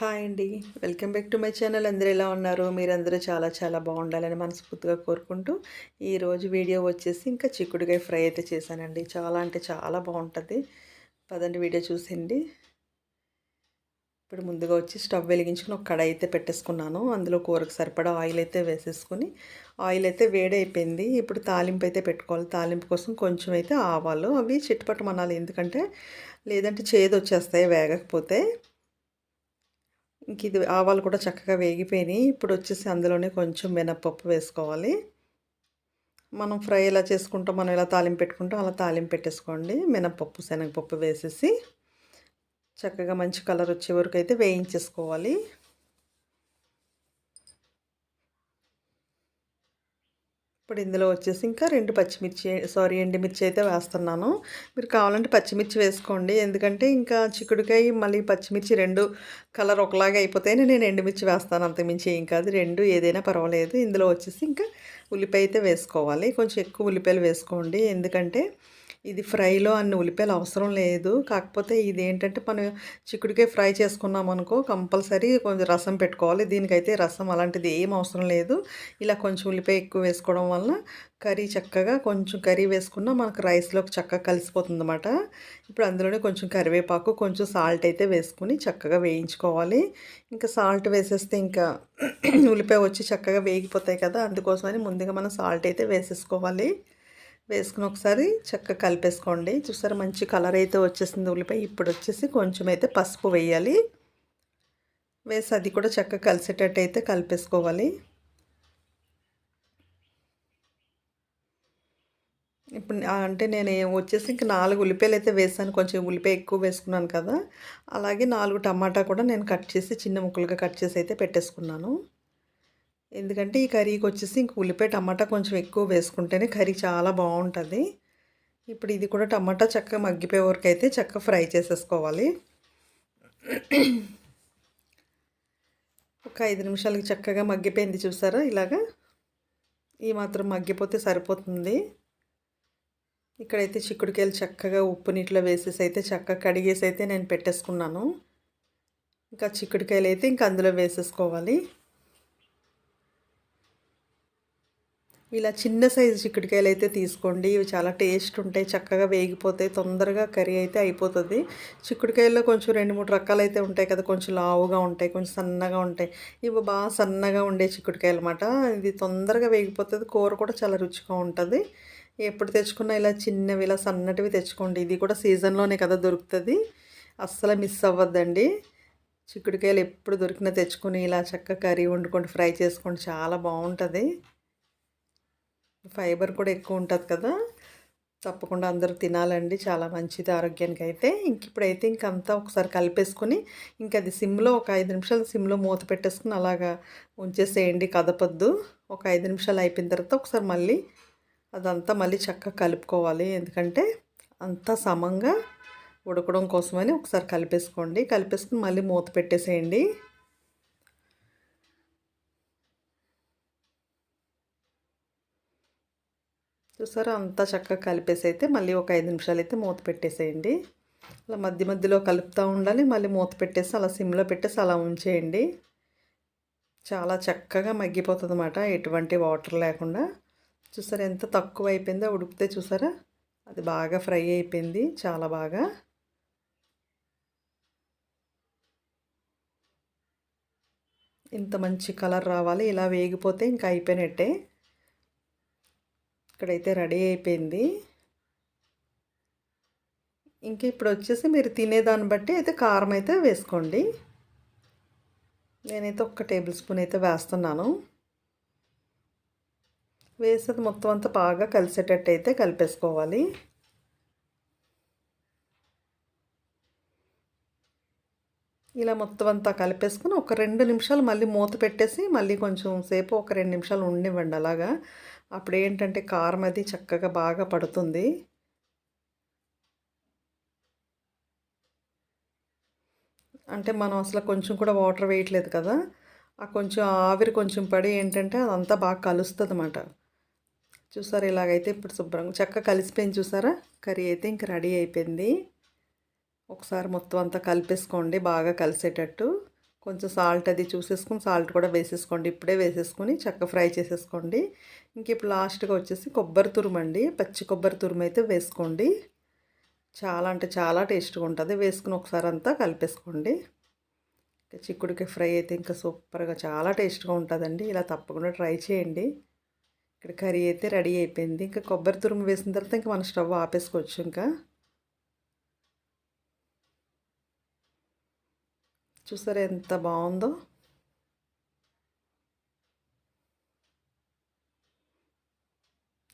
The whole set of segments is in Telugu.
హాయ్ అండి. Welcome back to my channel అందరూ ఎలా ఉన్నారు? మీరందరూ చాలా చాలా బాగుండాలని మనస్ఫూర్తిగా కోరుకుంటూ ఈరోజు వీడియో వచ్చేసి ఇంకా చిక్కుడుకాయ ఫ్రై అయితే చేశానండి. చాలా అంటే చాలా బాగుంటుంది. పదండి వీడియో చూసింది ఇప్పుడు ముందుగా వచ్చి స్టవ్ వెలిగించుకుని ఒక కడాయి అయితే పెట్టేసుకున్నాను. అందులో కూరకు సరిపడా ఆయిల్ అయితే వేసేసుకుని ఆయిల్ అయితే వేడైపోయింది. ఇప్పుడు తాలింపు అయితే పెట్టుకోవాలి. తాలింపు కోసం కొంచెం అయితే ఆవాలు. అవి చిట్టుపట్టమనాలి ఎందుకంటే లేదంటే చేదు వచ్చేస్తాయి వేగకపోతే. ఇంక ఇది ఆవాలు కూడా చక్కగా వేగిపోయినాయి. ఇప్పుడు వచ్చేసి అందులోనే కొంచెం మినప్పప్పు వేసుకోవాలి. మనం ఫ్రై ఎలా చేసుకుంటాం మనం ఎలా తాలింపు పెట్టుకుంటాం అలా తాలింపు పెట్టేసుకోండి. మినప్పప్పు శనగపప్పు వేసేసి చక్కగా మంచి కలర్ వచ్చే వరకు అయితే వేయించేసుకోవాలి. ఇప్పుడు ఇందులో వచ్చేసి ఇంకా రెండు పచ్చిమిర్చి సారీ ఎండుమిర్చి అయితే వేస్తున్నాను. మీరు కావాలంటే పచ్చిమిర్చి వేసుకోండి. ఎందుకంటే ఇంకా చిక్కుడుకాయ మళ్ళీ పచ్చిమిర్చి రెండు కలర్ ఒకలాగా అయిపోతేనే నేను ఎండుమిర్చి వేస్తాను. అంతమించి ఏం కాదు. రెండు ఏదైనా పర్వాలేదు. ఇందులో వచ్చేసి ఇంకా ఉల్లిపాయ అయితే వేసుకోవాలి. కొంచెం ఎక్కువ ఉల్లిపాయలు వేసుకోండి. ఎందుకంటే ఇది ఫ్రైలో అన్ని ఉల్లిపాయలు అవసరం లేదు. కాకపోతే ఇది ఏంటంటే మనం చిక్కుడుకాయ ఫ్రై చేసుకున్నాం అనుకో కంపల్సరీ కొంచెం రసం పెట్టుకోవాలి. దీనికైతే రసం అలాంటిది ఏం అవసరం లేదు. ఇలా కొంచెం ఉల్లిపాయ ఎక్కువ వేసుకోవడం వల్ల కర్రీ చక్కగా కొంచెం కర్రీ వేసుకున్నా మనకు రైస్లోకి చక్కగా కలిసిపోతుంది అనమాట ఇప్పుడు అందులోనే కొంచెం కరివేపాకు కొంచెం సాల్ట్ అయితే వేసుకుని చక్కగా వేయించుకోవాలి. ఇంకా సాల్ట్ వేసేస్తే ఇంకా ఉల్లిపాయ వచ్చి చక్కగా వేగిపోతాయి కదా అందుకోసమని ముందుగా మనం సాల్ట్ అయితే వేసేసుకోవాలి. వేసుకుని ఒకసారి చక్కగా కలిపేసుకోండి. చూసారు మంచి కలర్ అయితే వచ్చేసింది ఉల్లిపాయ. ఇప్పుడు వచ్చేసి కొంచెం అయితే పసుపు వేయాలి. వేసి అది కూడా చక్కగా కలిసేటట్టు అయితే కలిపేసుకోవాలి. ఇప్పుడు అంటే నేను వచ్చేసి ఇంక నాలుగు ఉల్లిపాయలు అయితే వేసాను. కొంచెం ఉల్లిపాయ ఎక్కువ వేసుకున్నాను కదా. అలాగే నాలుగు టమాటా కూడా నేను కట్ చేసి చిన్న ముక్కలుగా కట్ చేసి అయితే పెట్టేసుకున్నాను. ఎందుకంటే ఈ కర్రీకి వచ్చేసి ఇంక ఉల్లిపాయ టమాటా కొంచెం ఎక్కువ వేసుకుంటేనే కర్రీ చాలా బాగుంటుంది. ఇప్పుడు ఇది కూడా టమాటా చక్కగా మగ్గిపోయే వరకు అయితే చక్కగా ఫ్రై చేసేసుకోవాలి. ఒక ఐదు నిమిషాలకి చక్కగా మగ్గిపోయింది చూసారా ఇలాగా? ఈ మాత్రం మగ్గిపోతే సరిపోతుంది. ఇక్కడైతే చిక్కుడుకాయలు చక్కగా ఉప్పు నీటిలో వేసేసి అయితే చక్కగా కడిగేసి అయితే నేను పెట్టేసుకున్నాను. ఇంకా చిక్కుడుకాయలు అయితే ఇంక అందులో వేసేసుకోవాలి. ఇలా చిన్న సైజు చిక్కుడుకాయలు అయితే తీసుకోండి. ఇవి చాలా టేస్ట్ ఉంటాయి చక్కగా వేగిపోతాయి తొందరగా కర్రీ అయితే అయిపోతుంది. చిక్కుడుకాయల్లో కొంచెం రెండు మూడు రకాలు అయితే ఉంటాయి కదా కొంచెం లావుగా ఉంటాయి కొంచెం సన్నగా ఉంటాయి. ఇవి బాగా సన్నగా ఉండే చిక్కుడుకాయలు అనమాట ఇది తొందరగా వేగిపోతుంది కూర కూడా చాలా రుచిగా ఉంటుంది. ఎప్పుడు తెచ్చుకున్నా ఇలా చిన్నవి ఇలా సన్నటివి తెచ్చుకోండి. ఇది కూడా సీజన్లోనే కదా దొరుకుతుంది. అస్సలు మిస్ అవ్వద్దండి. చిక్కుడుకాయలు ఎప్పుడు దొరికినా తెచ్చుకొని ఇలా చక్కగా కర్రీ వండుకోండి ఫ్రై చేసుకోండి. చాలా బాగుంటుంది. ఫైబర్ కూడా ఎక్కువ ఉంటుంది కదా. తప్పకుండా అందరూ తినాలండి. చాలా మంచిది ఆరోగ్యానికి అయితే ఇంక ఇప్పుడైతే ఇంకంతా ఒకసారి కలిపేసుకొని ఇంక అది సిమ్లో ఒక ఐదు నిమిషాలు సిమ్లో మూత పెట్టేసుకుని అలాగా ఉంచేసేయండి కదపొద్దు. ఒక ఐదు నిమిషాలు అయిపోయిన తర్వాత ఒకసారి మళ్ళీ అదంతా మళ్ళీ చక్కగా కలుపుకోవాలి. ఎందుకంటే అంతా సమంగా ఉడకడం కోసమని ఒకసారి కలిపేసుకోండి. కలిపేసుకుని మళ్ళీ మూత పెట్టేసేయండి. చూసారా? అంతా చక్కగా కలిపేసి అయితే మళ్ళీ ఒక ఐదు నిమిషాలు అయితే మూత పెట్టేసేయండి. అలా మధ్య మధ్యలో కలుపుతూ ఉండాలి. మళ్ళీ మూత పెట్టేసి అలా సిమ్లో పెట్టేసి అలా ఉంచేయండి. చాలా చక్కగా మగ్గిపోతుంది అన్నమాట ఎటువంటి వాటర్ లేకుండా. చూసారా? ఎంత తక్కువ అయిపోయిందో ఉడికితే చూసారా? అది బాగా ఫ్రై అయిపోయింది. చాలా బాగా. ఇంత మంచి కలర్ రావాలి. ఇలా వేగిపోతే ఇంకా అయిపోయినట్టే. ఇక్కడైతే రెడీ అయిపోయింది. ఇంక ఇప్పుడు వచ్చేసి మీరు తినేదాన్ని బట్టి అయితే కారం అయితే వేసుకోండి. నేనైతే ఒక్క టేబుల్ స్పూన్ అయితే వేస్తున్నాను. వేసేది మొత్తం అంతా బాగా కలిసేటట్టు అయితే కలిపేసుకోవాలి. ఇలా మొత్తం అంతా కలిపేసుకుని ఒక రెండు నిమిషాలు మళ్ళీ మూత పెట్టేసి మళ్ళీ కొంచెం సేపు ఒక రెండు నిమిషాలు ఉండివ్వండి అలాగా. అప్పుడు ఏంటంటే కారం అది చక్కగా బాగా పడుతుంది. అంటే మనం అసలు కొంచెం కూడా వాటర్ వేయట్లేదు కదా ఆ కొంచెం ఆవిరి కొంచెం పడి ఏంటంటే అదంతా బాగా కలుస్తుంది అన్నమాట చూసారా ఇలాగైతే ఇప్పుడు శుభ్రంగా చక్కగా కలిసిపోయింది చూసారా? కర్రీ అయితే ఇంక రెడీ అయిపోయింది. ఒకసారి మొత్తం అంతా కలిపేసుకోండి బాగా కలిసేటట్టు. కొంచెం సాల్ట్ అది చూసేసుకుని సాల్ట్ కూడా వేసేసుకోండి. ఇప్పుడే వేసేసుకొని చక్క ఫ్రై చేసేసుకోండి. ఇంక ఇప్పుడు లాస్ట్గా వచ్చేసి కొబ్బరి తురుమండి పచ్చి కొబ్బరి తురుము అయితే వేసుకోండి. చాలా అంటే చాలా టేస్ట్గా ఉంటుంది. వేసుకుని ఒకసారి అంతా కలిపేసుకోండి. చిక్కుడికి ఫ్రై అయితే ఇంకా సూపర్గా చాలా టేస్ట్గా ఉంటుందండి. ఇలా తప్పకుండా ట్రై చేయండి. ఇక్కడ కర్రీ అయితే రెడీ అయిపోయింది. ఇంకా కొబ్బరి తురుము వేసిన తర్వాత ఇంకా మన స్టవ్ ఆపేసుకోవచ్చు ఇంకా. చూసారా ఎంత బాగుందో?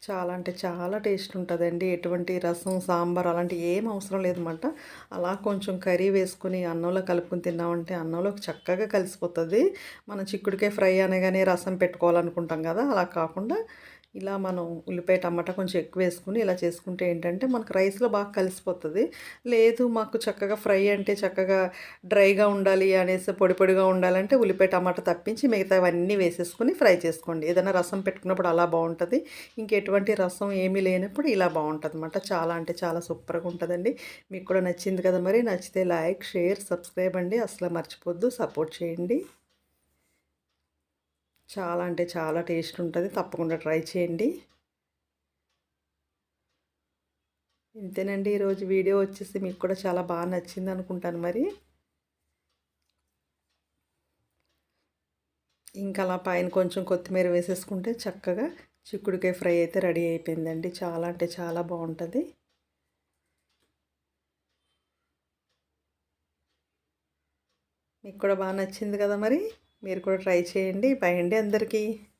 చాలా అంటే చాలా టేస్ట్ ఉంటుందండి. ఎటువంటి రసం సాంబార్ అలాంటి ఏం అవసరం లేదన్నమాట. అలా కొంచెం కర్రీ వేసుకుని అన్నంలో కలుపుకొని తిన్నామంటే అన్నంలో చక్కగా కలిసిపోతుంది. మనం చిక్కుడికాయ ఫ్రై అనగానే రసం పెట్టుకోవాలనుకుంటాం కదా అలా కాకుండా ఇలా మనం ఉల్లిపాయ టమాటా కొంచెం ఎక్కువ వేసుకుని ఇలా చేసుకుంటే ఏంటంటే మనకు రైస్లో బాగా కలిసిపోతుంది. లేదు మాకు చక్కగా ఫ్రై అంటే చక్కగా డ్రైగా ఉండాలి అనేసి పొడి పొడిగా ఉండాలంటే ఉల్లిపాయ టమాటా తప్పించి మిగతా అవన్నీ వేసేసుకుని ఫ్రై చేసుకోండి. ఏదైనా రసం పెట్టుకున్నప్పుడు అలా బాగుంటుంది. ఇంకెటువంటి రసం ఏమీ లేనప్పుడు ఇలా బాగుంటుంది అనమాట చాలా అంటే చాలా సూపర్గా ఉంటుందండి. మీకు కూడా నచ్చింది కదా మరి. నచ్చితే లైక్ షేర్ సబ్స్క్రైబ్ అండి. అసలు మర్చిపోద్దు. సపోర్ట్ చేయండి. చాలా అంటే చాలా టేస్ట్ ఉంటుంది. తప్పకుండా ట్రై చేయండి. ఇంతేనండి. ఈరోజు వీడియో వచ్చేసి మీకు కూడా చాలా బాగా నచ్చింది అనుకుంటాను మరి. ఇంకా అలా పైన కొంచెం కొత్తిమీర వేసేసుకుంటే చక్కగా చిక్కుడుకాయ ఫ్రై అయితే రెడీ అయిపోయిందండి. చాలా అంటే చాలా బాగుంటుంది. మీకు కూడా బాగా నచ్చింది కదా మరి? మీరు కూడా ట్రై చేయండి. బాయ్ అండి అందరికీ.